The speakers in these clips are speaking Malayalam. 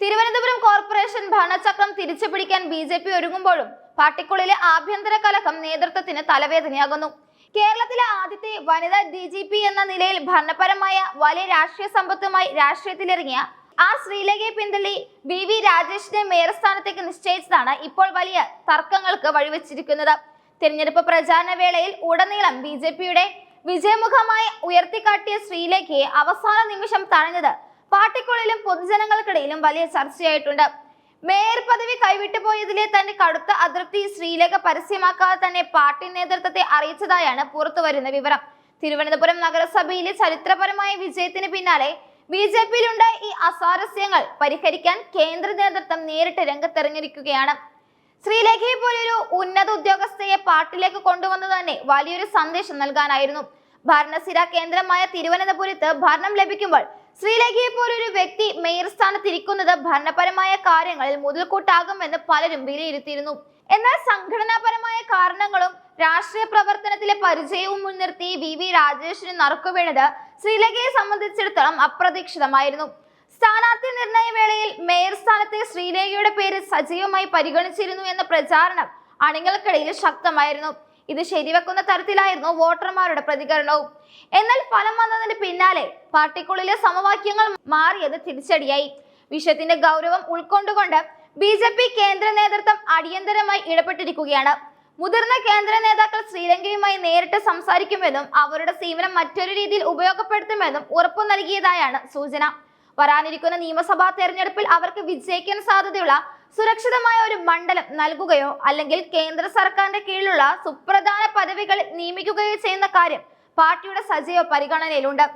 തിരുവനന്തപുരം കോർപ്പറേഷൻ ഭരണചക്രം തിരിച്ചു പിടിക്കാൻ ബി ജെ പി ഒരുങ്ങുമ്പോഴും പാർട്ടിക്കുള്ളിലെ ആഭ്യന്തര കലഹം നേതൃത്വത്തിന് തലവേദനയാകുന്നു. കേരളത്തിലെ ആദ്യത്തെ വനിതാ ഡി ജി പി എന്ന നിലയിൽ ഭരണപരമായ വലിയ രാഷ്ട്രീയ സമ്പത്തുമായി രാഷ്ട്രീയത്തിലിറങ്ങിയ ആർ ശ്രീലേഖയെ പിന്തള്ളി ബി വി രാജേഷിനെ മേയർ സ്ഥാനത്തേക്ക് നിശ്ചയിച്ചതാണ് ഇപ്പോൾ വലിയ തർക്കങ്ങൾക്ക് വഴിവെച്ചിരിക്കുന്നത്. തിരഞ്ഞെടുപ്പ് പ്രചാരണ വേളയിൽ ഉടനീളം ബി ജെ പിയുടെ വിജയമുഖമായി ഉയർത്തിക്കാട്ടിയ ശ്രീലേഖയെ അവസാന നിമിഷം തഴഞ്ഞത് പാർട്ടിക്കുള്ളിലും പൊതുജനങ്ങൾക്കിടയിലും വലിയ ചർച്ചയായിട്ടുണ്ട്. മേയർ പദവി കൈവിട്ടു പോയതിലെ തന്റെ കടുത്ത അതൃപ്തി ശ്രീലേഖ പരസ്യമാക്കാതെ തന്നെ പാർട്ടി നേതൃത്വത്തെ അറിയിച്ചതായാണ് പുറത്തുവരുന്ന വിവരം. തിരുവനന്തപുരം നഗരസഭയിലെ ചരിത്രപരമായ വിജയത്തിന് പിന്നാലെ ബി ജെ പിയിലുണ്ടായ ഈ അസാരസ്യങ്ങൾ. പരിഹരിക്കാൻ കേന്ദ്ര നേതൃത്വം നേരിട്ട് രംഗത്തിറങ്ങിയിരിക്കുകയാണ്. ശ്രീലേഖയെ പോലൊരു ഉന്നത ഉദ്യോഗസ്ഥയെ പാർട്ടിയിലേക്ക് കൊണ്ടുവന്നത് തന്നെ വലിയൊരു സന്ദേശം നൽകാനായിരുന്നു. ഭരണസിര കേന്ദ്രമായ തിരുവനന്തപുരത്ത് ഭരണം ലഭിക്കുമ്പോൾ ശ്രീലേഖയെ പോലൊരു വ്യക്തി മേയർ സ്ഥാനത്തിരിക്കുന്നത് ഭരണപരമായ കാര്യങ്ങളിൽ മുതൽക്കൂട്ടാകുമെന്ന് പലരും വിലയിരുത്തിയിരുന്നു. എന്നാൽ സംഘടനാപരമായ കാരണങ്ങളും രാഷ്ട്രീയ പ്രവർത്തനത്തിലെ പരിചയവും മുൻനിർത്തി വി. വി. രാജേഷിന് നറുക്കുവീണത് ശ്രീലേഖയെ സംബന്ധിച്ചിടത്തോളം അപ്രതീക്ഷിതമായിരുന്നു. സ്ഥാനാർത്ഥി നിർണയ വേളയിൽ മേയർ സ്ഥാനത്തെ ശ്രീലേഖയുടെ പേര് സജീവമായി പരിഗണിച്ചിരുന്നു എന്ന പ്രചാരണം അണികൾക്കിടയിൽ ശക്തമായിരുന്നു. ഇത് ശരിവെക്കുന്ന തരത്തിലായിരുന്നു വോട്ടർമാരുടെ പ്രതികരണവും. എന്നാൽ ഫലം വന്നതിന് പിന്നാലെ പാർട്ടിക്കുള്ളിലെ സമവാക്യങ്ങൾ മാറിയത് തിരിച്ചടിയായി. വിഷയത്തിന്റെ ഗൗരവം ഉൾക്കൊണ്ടുകൊണ്ട് ബി ജെ പി കേന്ദ്ര നേതൃത്വം അടിയന്തരമായി ഇടപെട്ടിരിക്കുകയാണ്. മുതിർന്ന കേന്ദ്ര നേതാക്കൾ ശ്രീലങ്കയുമായി നേരിട്ട് സംസാരിക്കുമെന്നും അവരുടെ സേവനം മറ്റൊരു രീതിയിൽ ഉപയോഗപ്പെടുത്തുമെന്നും ഉറപ്പു നൽകിയതായാണ് സൂചന. വരാനിരിക്കുന്ന നിയമസഭാ തെരഞ്ഞെടുപ്പിൽ അവർക്ക് വിജയിക്കാൻ സാധ്യതയുള്ള സുരക്ഷിതമായ ഒരു മണ്ഡലം നൽകുകയോ അല്ലെങ്കിൽ കേന്ദ്ര സർക്കാരിന്റെ കീഴിലുള്ള സുപ്രധാന പദവികൾ നിയമിക്കുകയോ ചെയ്യുന്ന കാര്യം പാർട്ടിയുടെ സജീവ പരിഗണനയിലുണ്ട്.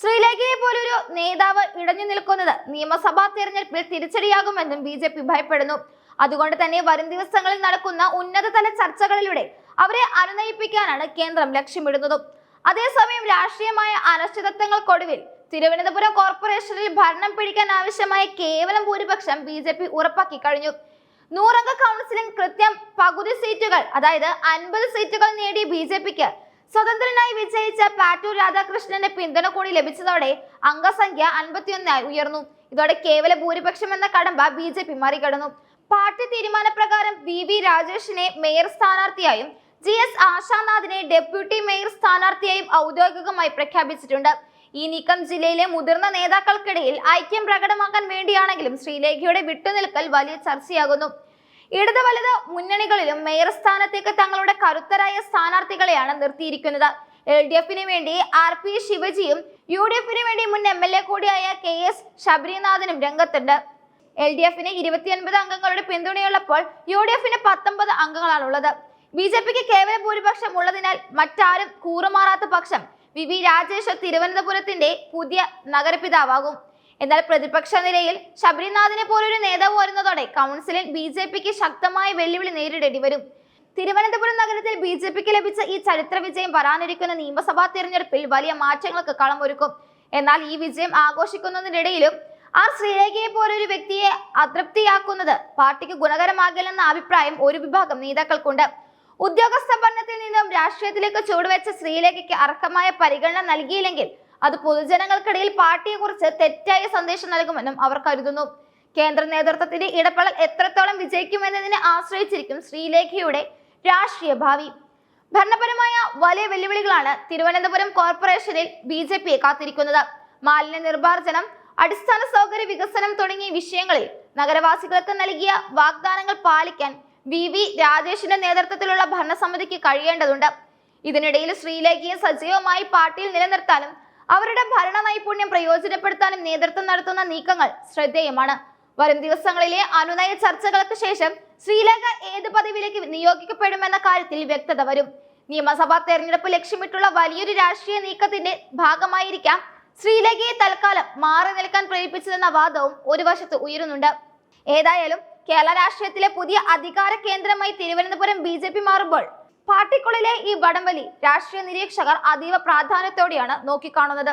ശ്രീലേഖയെ പോലൊരു നേതാവ് ഇടഞ്ഞു നിൽക്കുന്നത് നിയമസഭാ തെരഞ്ഞെടുപ്പിൽ തിരിച്ചടിയാകുമെന്നും ബി ജെ പി ഭയപ്പെടുന്നു. അതുകൊണ്ട് തന്നെ വരും ദിവസങ്ങളിൽ നടക്കുന്ന ഉന്നതതല ചർച്ചകളിലൂടെ അവരെ അനുനയിപ്പിക്കാനാണ് കേന്ദ്രം ലക്ഷ്യമിടുന്നതും. അതേസമയം രാഷ്ട്രീയമായ അനിശ്ചിതത്വങ്ങൾക്കൊടുവിൽ തിരുവനന്തപുരം കോർപ്പറേഷനിൽ ഭരണം പിടിക്കാൻ ആവശ്യമായ കേവലം ഭൂരിപക്ഷം ബി ജെ പി ഉറപ്പാക്കി കഴിഞ്ഞു. നൂറംഗ കൗൺസിലിൽ കൃത്യം പകുതി സീറ്റുകൾ അതായത് അൻപത് സീറ്റുകൾ നേടി ബി ജെ പിക്ക് സ്വതന്ത്രനായി വിജയിച്ച പാറ്റൂർ രാധാകൃഷ്ണന്റെ പിന്തുണ കൂടി ലഭിച്ചതോടെ അംഗസംഖ്യ അൻപത്തിയൊന്നായി ഉയർന്നു. ഇതോടെ കേവല ഭൂരിപക്ഷം എന്ന കടമ്പ ബി ജെ പി മറികടന്നു. പാർട്ടി തീരുമാനപ്രകാരം വി വി രാജേഷിനെ മേയർ സ്ഥാനാർത്ഥിയായും ജി എസ് ആശാനാഥിനെ ഡെപ്യൂട്ടി മേയർ സ്ഥാനാർത്ഥിയായും ഔദ്യോഗികമായി പ്രഖ്യാപിച്ചിട്ടുണ്ട്. ഈ നീക്കം ജില്ലയിലെ മുതിർന്ന നേതാക്കൾക്കിടയിൽ ഐക്യം പ്രകടമാക്കാൻ വേണ്ടിയാണെങ്കിലും ശ്രീലേഖയുടെ വിട്ടുനിൽക്കൽ വലിയ ചർച്ചയാകുന്നു. ഇടത് വലത് മുന്നണികളിലും മേയർ സ്ഥാനത്തേക്ക് തങ്ങളുടെ കരുത്തരായ സ്ഥാനാർത്ഥികളെയാണ് നിർത്തിയിരിക്കുന്നത്. എൽ ഡി എഫിന് വേണ്ടി ആർ പി ശിവജിയും യു ഡി എഫിന് വേണ്ടി മുൻ എം എൽ എ കൂടിയായ കെ എസ് ശബരിനാഥനും രംഗത്തുണ്ട്. എൽ ഡി എഫിന് ഇരുപത്തിയൊൻപത് അംഗങ്ങളുടെ പിന്തുണയുള്ളപ്പോൾ യു ഡി എഫിന് പത്തൊമ്പത് അംഗങ്ങളാണുള്ളത്. ബി ജെ പിക്ക് കേവല ഭൂരിപക്ഷം ഉള്ളതിനാൽ മറ്റാരും കൂറുമാറാത്ത പക്ഷം വി വി രാജേഷ് തിരുവനന്തപുരത്തിന്റെ പുതിയ നഗരപിതാവാകും. എന്നാൽ പ്രതിപക്ഷ നിലയിൽ ശബരിനാഥിനെ പോലൊരു നേതാവ് വരുന്നതോടെ കൗൺസിലിൽ ബി ജെ പിക്ക് ശക്തമായ വെല്ലുവിളി നേരിടേണ്ടി വരും. തിരുവനന്തപുരം നഗരത്തിൽ ബി ജെ പിക്ക് ലഭിച്ച ഈ ചരിത്ര വിജയം വരാനിരിക്കുന്ന നിയമസഭാ തിരഞ്ഞെടുപ്പിൽ വലിയ മാറ്റങ്ങൾക്ക് കളമൊരുക്കും. എന്നാൽ ഈ വിജയം ആഘോഷിക്കുന്നതിനിടയിലും ആർ ശ്രീലേഖയെ പോലൊരു വ്യക്തിയെ അതൃപ്തിയാക്കുന്നത് പാർട്ടിക്ക് ഗുണകരമാകില്ലെന്ന അഭിപ്രായം ഒരു വിഭാഗം നേതാക്കൾക്കുണ്ട്. ഉദ്യോഗസ്ഥ ഭരണത്തിൽ നിന്നും രാഷ്ട്രീയത്തിലേക്ക് ചുവടുവെച്ച ശ്രീലേഖയ്ക്ക് അർഹമായ പരിഗണന നൽകിയില്ലെങ്കിൽ അത് പൊതുജനങ്ങൾക്കിടയിൽ പാർട്ടിയെക്കുറിച്ച് തെറ്റായ സന്ദേശം നൽകുമെന്നും അവർ കരുതുന്നു. കേന്ദ്ര നേതൃത്വത്തിന്റെ ഇടപെടൽ എത്രത്തോളം വിജയിക്കുമെന്നതിനെ ആശ്രയിച്ചിരിക്കും ശ്രീലേഖയുടെ രാഷ്ട്രീയ ഭാവി. ഭരണപരമായ വലിയ വെല്ലുവിളികളാണ് തിരുവനന്തപുരം കോർപ്പറേഷനിൽ ബി ജെ പിയെ കാത്തിരിക്കുന്നത്. മാലിന്യ നിർമാർജനം അടിസ്ഥാന സൗകര്യ വികസനം തുടങ്ങിയ വിഷയങ്ങളിൽ നഗരവാസികൾക്ക് നൽകിയ വാഗ്ദാനങ്ങൾ പാലിക്കാൻ വി വി രാജേഷിന്റെ നേതൃത്വത്തിലുള്ള ഭരണസമിതിക്ക് കഴിയേണ്ടതുണ്ട്. ഇതിനിടയിൽ ശ്രീലേഖയെ സജീവമായി പാർട്ടിയിൽ നിലനിർത്താനും അവരുടെ ഭരണ നൈപുണ്യം പ്രയോജനപ്പെടുത്താനും നേതൃത്വം നടത്തുന്ന നീക്കങ്ങൾ ശ്രദ്ധേയമാണ്. വരും ദിവസങ്ങളിലെ അനുനയ ചർച്ചകൾക്ക് ശേഷം ശ്രീലേഖ ഏത് പദവിയിലേക്ക് നിയോഗിക്കപ്പെടുമെന്ന കാര്യത്തിൽ വ്യക്തത വരും. നിയമസഭാ തെരഞ്ഞെടുപ്പ് ലക്ഷ്യമിട്ടുള്ള വലിയൊരു രാഷ്ട്രീയ നീക്കത്തിന്റെ ഭാഗമായിരിക്കാം ശ്രീലേഖയെ തൽക്കാലം മാറി നിൽക്കാൻ പ്രേരിപ്പിച്ചതെന്ന വാദവും ഒരു വശത്ത് ഉയരുന്നുണ്ട്. ഏതായാലും കേരള രാഷ്ട്രീയത്തിലെ പുതിയ അധികാര കേന്ദ്രമായി തിരുവനന്തപുരം ബി ജെ പി മാറുമ്പോൾ പാർട്ടിക്കുള്ളിലെ ഈ വടംവലി രാഷ്ട്രീയ നിരീക്ഷകർ അതീവ പ്രാധാന്യത്തോടെയാണ് നോക്കിക്കാണുന്നത്.